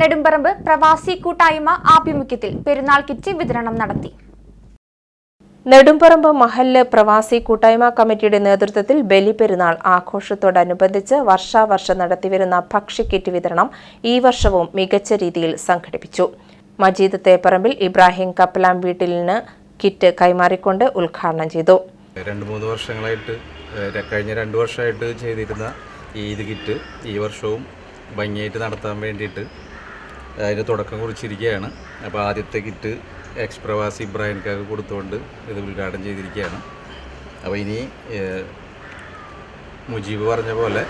നെടുമ്പറമ്പ് പ്രവാസി കൂട്ടായ്മ ആഭിമുഖ്യത്തിൽ പെരുന്നാൾ കിറ്റ് വിതരണം നടത്തി. നെടുമ്പറമ്പ് മഹല്ല് പ്രവാസി കൂട്ടായ്മ കമ്മിറ്റിയുടെ നേതൃത്വത്തിൽ ബലിപെരുന്നാൾ ആഘോഷത്തോടനുബന്ധിച്ച് വർഷാവർഷം നടത്തിവരുന്ന ഭക്ഷ്യക്കിറ്റ് വിതരണം ഈ വർഷവും മികച്ച രീതിയിൽ സംഘടിപ്പിച്ചു. മജീദ് തേപ്പറമ്പിൽ ഇബ്രാഹിം കപ്പലാം വീട്ടിലിന് കിറ്റ് കൈമാറിക്കൊണ്ട് ഉദ്ഘാടനം ചെയ്തു. രണ്ട് മൂന്ന് വർഷങ്ങളായിട്ട് കഴിഞ്ഞ രണ്ട് വർഷമായിട്ട് ചെയ്തിരുന്ന ഈദ് കിറ്റ് ഈ വർഷവും ഭംഗിയായിട്ട് നടത്താൻ വേണ്ടിയിട്ട് അതിന് തുടക്കം കുറിച്ചിരിക്കുകയാണ്. അപ്പോൾ ആദ്യത്തെ കിറ്റ് എക്സ് പ്രവാസി കൊടുത്തുകൊണ്ട് ഇത് ഉദ്ഘാടനം ചെയ്തിരിക്കുകയാണ്. അപ്പോൾ ഇനി മുജീബ് പറഞ്ഞ പോലെ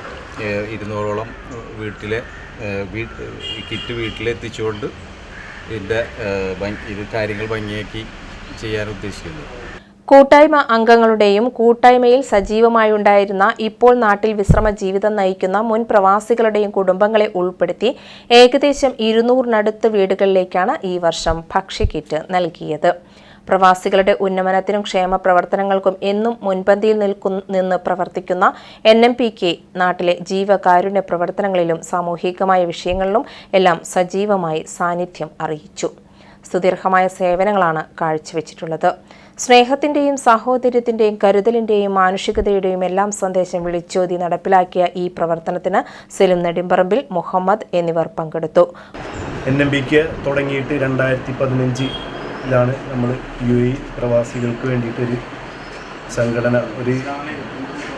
ഇരുന്നൂറോളം വീട്ടിലെ കിറ്റ് വീട്ടിലെത്തിച്ചുകൊണ്ട് ഇതിന്റെ ഇത് കാര്യങ്ങൾ ഭംഗിയാക്കി ചെയ്യാൻ ഉദ്ദേശിക്കുന്നത് കൂട്ടായ്മ അംഗങ്ങളുടെയും കൂട്ടായ്മയിൽ സജീവമായുണ്ടായിരുന്ന ഇപ്പോൾ നാട്ടിൽ വിശ്രമ ജീവിതം നയിക്കുന്ന മുൻ പ്രവാസികളുടെയും കുടുംബങ്ങളെ ഉൾപ്പെടുത്തി ഏകദേശം ഇരുന്നൂറിനടുത്ത് വീടുകളിലേക്കാണ് ഈ വർഷം ഭക്ഷ്യക്കിറ്റ് നൽകിയത്. പ്രവാസികളുടെ ഉന്നമനത്തിനും ക്ഷേമ പ്രവർത്തനങ്ങൾക്കും എന്നും മുൻപന്തിയിൽ നിൽക്കു നിന്ന് പ്രവർത്തിക്കുന്ന എൻ എം പി കെ നാട്ടിലെ ജീവകാരുണ്യ പ്രവർത്തനങ്ങളിലും സാമൂഹികമായ വിഷയങ്ങളിലും എല്ലാം സജീവമായി സാന്നിധ്യം അറിയിച്ചു. സുദീർഘമായ സേവനങ്ങളാണ് കാഴ്ചവെച്ചിട്ടുള്ളത്. സ്നേഹത്തിന്റെയും സാഹോദര്യത്തിന്റെയും കരുതലിന്റെയും മാനുഷികതയുടെയും എല്ലാം സന്ദേശം വിളിച്ചോതി നടപ്പിലാക്കിയ ഈ പ്രവർത്തനത്തിന് സെലിം നെടുമ്പറമ്പിൽ മുഹമ്മദ് എന്നിവർ പങ്കെടുത്തു. എൻ എം ബിക്ക് തുടങ്ങിയിട്ട് രണ്ടായിരത്തി പതിനഞ്ചിലാണ് നമ്മൾ യു എ പ്രവാസികൾക്ക് വേണ്ടിയിട്ടൊരു സംഘടന ഒരു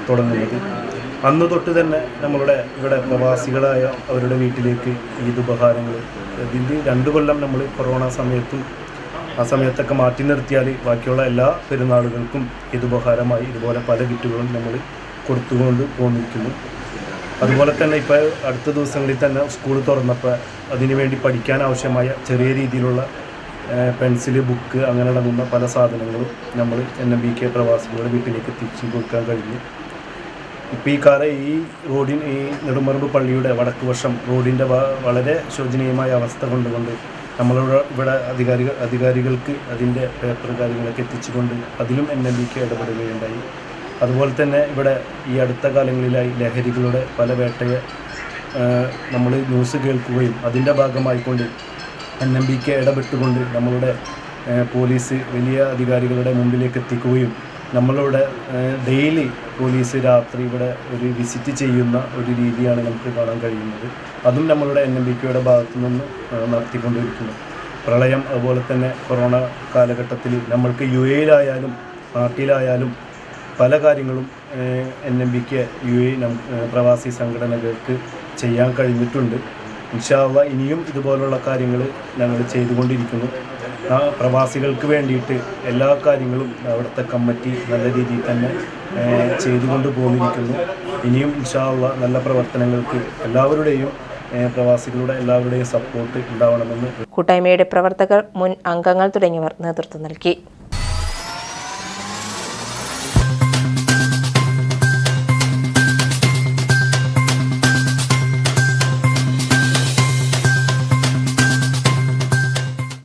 തുടങ്ങുന്നത്. അന്ന് തൊട്ട് തന്നെ നമ്മളുടെ ഇവിടെ പ്രവാസികളായ അവരുടെ വീട്ടിലേക്ക് ഈദ് ഉപഹാരങ്ങൾ ഇതിന്റെ രണ്ട് കൊല്ലം നമ്മൾ കൊറോണ സമയത്തും ആ സമയത്തൊക്കെ മാറ്റി നിർത്തിയാൽ ബാക്കിയുള്ള എല്ലാ പെരുന്നാളുകൾക്കും ഈദ് ഉപഹാരമായി ഇതുപോലെ പല കിറ്റുകളും നമ്മൾ കൊടുത്തുകൊണ്ട് പോന്നിരിക്കുന്നു. അതുപോലെ തന്നെ ഇപ്പോൾ അടുത്ത ദിവസങ്ങളിൽ തന്നെ സ്കൂൾ തുറന്നപ്പോൾ അതിനുവേണ്ടി പഠിക്കാൻ ആവശ്യമായ ചെറിയ രീതിയിലുള്ള പെൻസിൽ ബുക്ക് അങ്ങനെ അടങ്ങുന്ന പല സാധനങ്ങളും നമ്മൾ എൻ എം ബി കെ പ്രവാസികളുടെ വീട്ടിലേക്ക് എത്തിച്ചു കൊടുക്കാൻ കഴിഞ്ഞു. ഇപ്പോൾ ഈ കാല ഈ റോഡിൻ ഈ നെടുമറമ്പ് പള്ളിയുടെ വടക്ക് വശം റോഡിന്റെ വളരെ ശോചനീയമായ അവസ്ഥ കൊണ്ടുകൊണ്ട് നമ്മളിവിടെ ഇവിടെ അധികാരികൾ അധികാരികൾക്ക് അതിന്റെ പേപ്പർ കാര്യങ്ങളൊക്കെ എത്തിച്ചുകൊണ്ട് അതിലും എൻ എൽ ബിക്ക് ഇടപെടുകയുണ്ടായി. അതുപോലെ തന്നെ ഇവിടെ ഈ അടുത്ത കാലങ്ങളിലായി ലഹരികളുടെ പല വേട്ടയെ നമ്മൾ ന്യൂസ് കേൾക്കുകയും അതിന്റെ ഭാഗമായിക്കൊണ്ട് എൻ എം ബിക്ക് ഇടപെട്ടുകൊണ്ട് നമ്മളുടെ പോലീസ് വലിയ അധികാരികളുടെ മുമ്പിലേക്ക് എത്തിക്കുകയും നമ്മളിവിടെ ഡെയിലി പോലീസ് രാത്രി ഇവിടെ ഒരു വിസിറ്റ് ചെയ്യുന്ന ഒരു രീതിയാണ് നമുക്ക് കാണാൻ കഴിയുന്നത്. അതും നമ്മളുടെ എൻ എം ബി കെയുടെ ഭാഗത്തു നിന്ന് നടത്തിക്കൊണ്ടിരിക്കുന്നു. പ്രളയം അതുപോലെ തന്നെ കൊറോണ കാലഘട്ടത്തിൽ നമ്മൾക്ക് യു എയിലായാലും നാട്ടിലായാലും പല കാര്യങ്ങളും എൻ എം ബിക്ക് യു എ പ്രവാസി സംഘടനകൾക്ക് ചെയ്യാൻ കഴിഞ്ഞിട്ടുണ്ട്. ഇൻഷാല്ല ഇനിയും ഇതുപോലുള്ള കാര്യങ്ങൾ ഞങ്ങൾ ചെയ്തുകൊണ്ടിരിക്കുന്നു. ആ പ്രവാസികൾക്ക് വേണ്ടിയിട്ട് എല്ലാ കാര്യങ്ങളും അവിടുത്തെ കമ്മിറ്റി നല്ല രീതിയിൽ തന്നെ ചെയ്തുകൊണ്ട് പോന്നിരിക്കുന്നു. ഇനിയും ഇൻഷാല്ല നല്ല പ്രവർത്തനങ്ങൾക്ക് എല്ലാവരുടെയും പ്രവാസികളുടെ എല്ലാവരുടെയും സപ്പോർട്ട് ഉണ്ടാവണമെന്ന് കൂട്ടായ്മയുടെ പ്രവർത്തകർ മുൻ അംഗങ്ങൾ തുടങ്ങിയവർ നേതൃത്വം നൽകി.